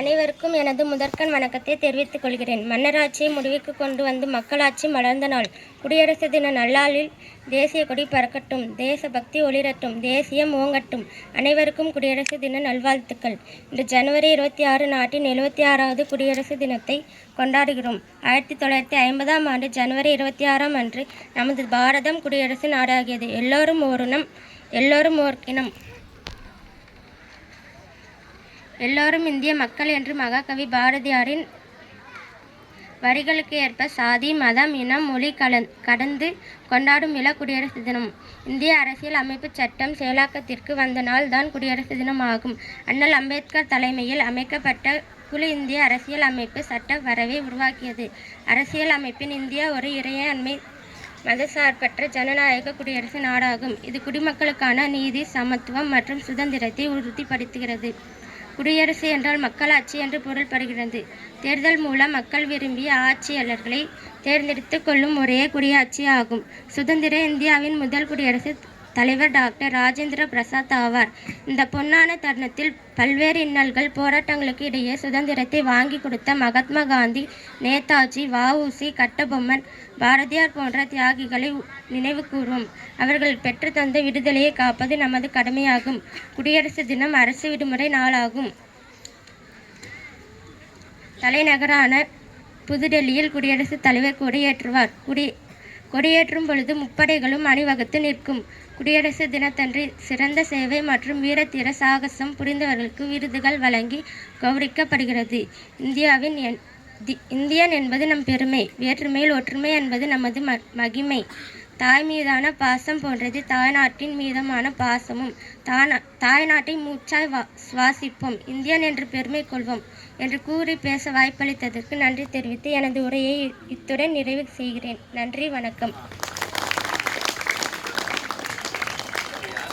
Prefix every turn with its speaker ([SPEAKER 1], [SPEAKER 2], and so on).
[SPEAKER 1] அனைவருக்கும் எனது முதற்கண் வணக்கத்தை தெரிவித்துக் கொள்கிறேன். மன்னராட்சியை முடிவுக்கு கொண்டு வந்து மக்களாட்சி மலர்ந்த நாள். குடியரசு தின நல்லாளில் தேசிய கொடி பறக்கட்டும் தேசபக்தி ஒளிரட்டும் தேசியம் ஓங்கட்டும் அனைவருக்கும் குடியரசு தின நல்வாழ்த்துக்கள். இன்று ஜனவரி இருபத்தி ஆறு நாட்டின் எழுபத்தி ஆறாவது குடியரசு தினத்தை கொண்டாடுகிறோம். ஆயிரத்தி தொள்ளாயிரத்தி ஐம்பதாம் ஆண்டு ஜனவரி இருபத்தி ஆறாம் அன்று நமது பாரதம் குடியரசு நாடாகியது. எல்லோரும் ஓரினம் எல்லோரும் ஓர்க்கினம் எல்லோரும் இந்திய மக்கள் என்று மகாகவி பாரதியாரின் வரிகளுக்கு ஏற்ப சாதி மதம் இனம் மொழி கலந் கடந்து கொண்டாடும் விழா குடியரசு தினம். இந்திய அரசியல் அமைப்பு சட்டம் செயலாக்கத்திற்கு வந்த நாள் தான் குடியரசு தினம் ஆகும் அண்ணல் அம்பேத்கர் தலைமையில் அமைக்கப்பட்ட குழு இந்திய அரசியல் அமைப்பு சட்ட வரைவை உருவாக்கியது. அரசியல் அமைப்பின் இந்தியா ஒரு இறையாண்மை மதசார்பற்ற ஜனநாயக குடியரசு நாடாகும். இது குடிமக்களுக்கான நீதி சமத்துவம் மற்றும் சுதந்திரத்தை உறுதிப்படுத்துகிறது. குடியரசு என்றால் மக்களாட்சி என்று பொருள்படுகிறது. தேர்தல் மூலம் மக்கள் விரும்பிய ஆட்சியாளர்களை தேர்ந்தெடுத்து கொள்ளும் ஒரே குடியாட்சி ஆகும். சுதந்திர இந்தியாவின் முதல் குடியரசு தலைவர் டாக்டர் ராஜேந்திர பிரசாத் ஆவார். இந்த பொன்னான தருணத்தில் பல்வேறு இன்னல்கள் போராட்டங்களுக்கு இடையே சுதந்திரத்தை வாங்கி கொடுத்த மகாத்மா காந்தி நேதாஜி வஉசி கட்டபொம்மன் பாரதியார் போன்ற தியாகிகளை நினைவு கூறும். அவர்கள் பெற்று தந்த விடுதலையை காப்பது நமது கடமையாகும். குடியரசு தினம் அரசு விடுமுறை நாளாகும். தலைநகரான புதுடெல்லியில் குடியரசுத் தலைவர் கொடியேற்றுவார். குடி கொடியேற்றும் பொழுது முப்படைகளும் அணிவகுத்து நிற்கும். குடியரசு தினத்தன்று சிறந்த சேவை மற்றும் வீரத்தீர சாகசம் புரிந்தவர்களுக்கு விருதுகள் வழங்கி கௌரவிக்கப்படுகிறது. இந்தியாவின் என் தி இந்தியன் என்பது நம் பெருமை வேற்றுமையில் ஒற்றுமை என்பது நமது ம மகிமை. தாய் மீதான பாசம் போன்றது தாய்நாட்டின் மீதமான பாசமும். தானா தாய்நாட்டை மூச்சாய் வா சுவாசிப்போம். இந்தியன் என்று பெருமை கொள்வோம் என்று கூறி பேச வாய்ப்பளித்ததற்கு நன்றி தெரிவித்து எனது உரையை இத்துடன் நிறைவு செய்கிறேன். நன்றி வணக்கம்.